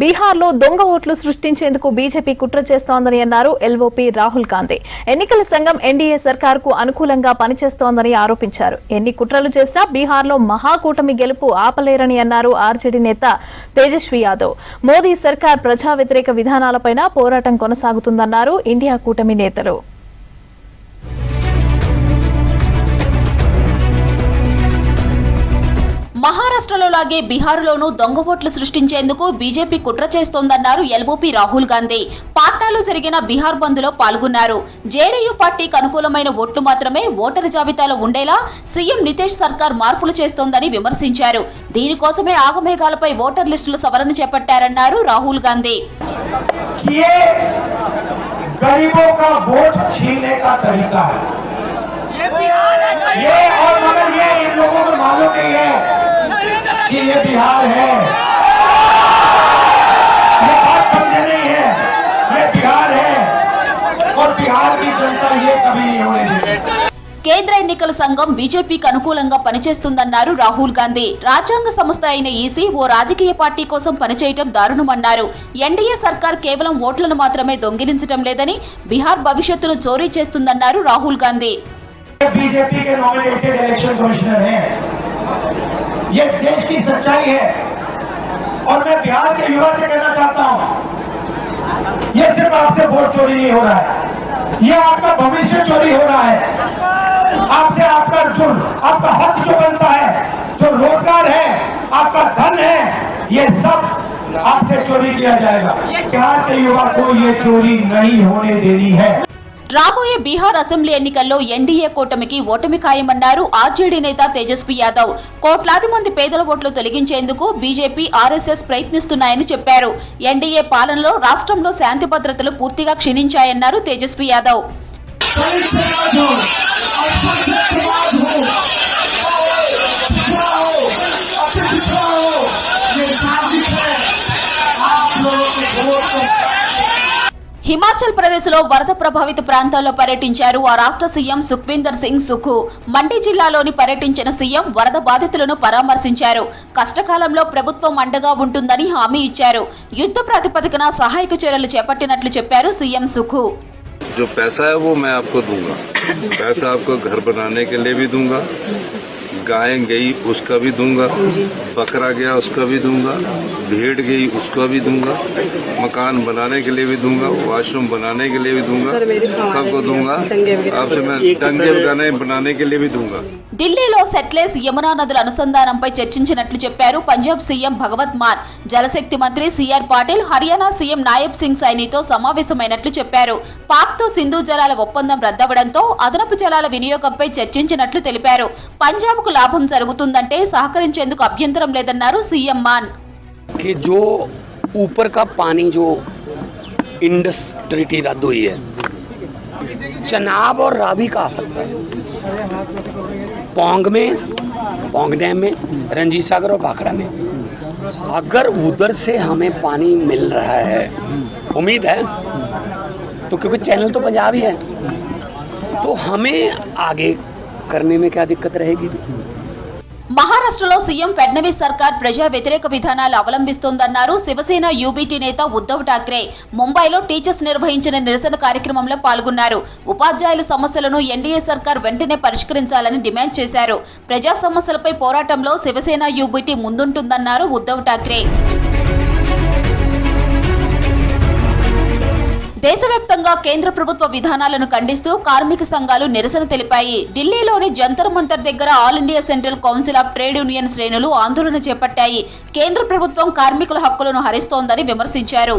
బీహార్లో దొంగ ఓట్లు సృష్టించేందుకు బీజేపీ కుట్ర చేస్తోందని అన్నారు ఎల్ఓపీ రాహుల్ గాంధీ. ఎన్నికల సంఘం ఎన్డీఏ సర్కార్కు అనుకూలంగా పనిచేస్తోందని ఆరోపించారు. ఎన్ని కుట్రలు చేసినా బీహార్లో మహాకూటమి గెలుపు ఆపలేరని అన్నారు ఆర్జేడీ నేత తేజస్వి యాదవ్. మోదీ సర్కార్ ప్రజా వ్యతిరేక విధానాలపైన పోరాటం కొనసాగుతుందన్నారు ఇండియా కూటమి నేతలు. మహారాష్ట్రలో లాగే బీహార్లోనూ దొంగ ఓట్లు సృష్టించేందుకు బీజేపీ కుట్ర చేస్తోందన్నారు ఎల్ఓపీ రాహుల్ గాంధీ పాట్నాలో జరిగిన బీహార్ బంద్లో పాల్గొన్నారు జేడీయూ పార్టీకి అనుకూలమైన ఓట్లు మాత్రమే ఓటరు జాబితాలో ఉండేలా సీఎం నితీష్ సర్కార్ మార్పులు చేస్తోందని విమర్శించారు దీనికోసమే ఆగమేఘాలపై ఓటర్ లిస్టుల సవరణ చేపట్టారన్నారు రాహుల్ గాంధీ कि ये गरीबों का वोट छीनने का तरीका है ये और मगर ये इन लोगों को मालूम नहीं है कि ये बिहार है ये बात समझे नहीं है ये बिहार है और बिहार की जनता ये कभी नहीं होने देगी కేంద్ర ఎన్నికల సంఘం బీజేపీకి అనుకూలంగా పనిచేస్తుందన్నారు రాహుల్ గాంధీ రాజ్యాంగ సంస్థ అయిన ఈసీ ఓ రాజకీయ పార్టీ కోసం పనిచేయటం దారుణమన్నారు ఎన్డీఏ సర్కార్ కేవలం ఓట్లను మాత్రమే దొంగిలించటం లేదని బీహార్ భవిష్యత్తును చోరీ చేస్తుందన్నారు రాహుల్ గాంధీ बीजेपी ये देश की सच्चाई है। और मैं बिहार के युवा से कहना चाहता हूँ, ये सिर्फ़ आपसे वोट चोरी नहीं हो रहा है। ये आपका भविष्य चोरी हो रहा है। आपसे आपका जो, आपका हक जो बनता है, जो रोज़गार है, आपका धन है, ये सब आपसे चोरी किया जाएगा। बिहार के युवा को ये चोरी नहीं होने देनी है। రాబోయే బీహార్ అసెంబ్లీ ఎన్నికల్లో ఎన్డీఏ కూటమికి ఓటమి ఖాయమన్నారు ఆర్జేడీ నేత తేజస్వి యాదవ్. కోట్లాది మంది పేదల ఓట్లు తొలగించేందుకు బీజేపీ ఆర్ఎస్ఎస్ ప్రయత్నిస్తున్నాయని చెప్పారు. ఎన్డీఏ పాలనలో రాష్ట్రంలో శాంతి భద్రతలు పూర్తిగా క్షీణించాయన్నారు తేజస్వి యాదవ్. హిమాచల్ ప్రదేశ్ లో వరద ప్రభావిత ప్రాంతాల్లో పర్యటించారు ఆ రాష్ట్ర సీఎం సుఖ్వీందర్ సింగ్ సుఖు మండి జిల్లాలోని పర్యటించిన సీఎం వరద బాధితులను పరామర్శించారు కష్టకాలంలో ప్రభుత్వం అండగా ఉంటుందని హామీ ఇచ్చారు యుద్ధ ప్రాతిపదికన సహాయక చర్యలు చేపట్టినట్లు చెప్పారు సీఎం సుఖు जो पैसा है वो मैं आपको दूंगा पैसा आपको घर बनाने के लिए भी दूंगा गाय गई उसका भी दूंगा बकरा गया उसका भी दूंगा भेड़ गई उसका भी दूंगा मकान बनाने के लिए भी दूंगा वॉशरूम बनाने के लिए भी दूंगा सबको दूंगा आपसे मैं टंगे बनाने बनाने के लिए भी दूंगा ఢిల్లీలో సెట్లెస్ యమునా నదుల అనుసంధానంపై చర్చించినట్లు చెప్పారు పంజాబ్ సీఎం భగవత్ మాన్ జలశక్తి మంత్రి C R Patil Haryana CM Nayab Singh సైనితో సమావేశమైనట్లు చెప్పారు పాక్ తో సింధు జలాల ఒప్పందం రద్దవడంతో అదనపు జలాల వినియోగంపై చర్చించినట్లు తెలిపారు పంజాబ్ కు లాభం జరుగుతుందంటే సహకరించేందుకు అభ్యంతరం లేదన్నారు సీఎం మాన్ कि जो ऊपर का पानी जो इंडस ट्रिटी रद्द हुई है चनाब और रावी का आ सकता है पोंग में पोंग डैम में रंजीत सागर और भाखड़ा में अगर उधर से हमें पानी मिल रहा है उम्मीद है तो क्योंकि चैनल तो पंजाब ही है तो हमें आगे करने में क्या दिक्कत रहेगी మహారాష్ట్రలో సీఎం ఫడ్నవీస్ సర్కార్ ప్రజా వ్యతిరేక విధానాలు అవలంబిస్తోందన్నారు శివసేన యూబీటీ నేత ఉద్దవ్ ఠాక్రే ముంబైలో టీచర్స్ నిర్వహించిన నిరసన కార్యక్రమంలో పాల్గొన్నారు ఉపాధ్యాయుల సమస్యలను ఎన్డీఏ సర్కార్ వెంటనే పరిష్కరించాలని డిమాండ్ చేశారు ప్రజా సమస్యలపై పోరాటంలో శివసేన యూబీటీ ముందుంటుందన్నారు ఉద్దవ్ ఠాక్రే దేశవ్యాప్తంగా కేంద్ర ప్రభుత్వ విధానాలను ఖండిస్తూ కార్మిక సంఘాలు నిరసన తెలిపాయి. ఢిల్లీలోని జంతర్ మంతర్ దగ్గర All India Central Council of Trade Union శ్రేణులు ఆందోళన చేపట్టాయి. కేంద్ర ప్రభుత్వం కార్మికుల హక్కులను హరిస్తోందని విమర్శించారు.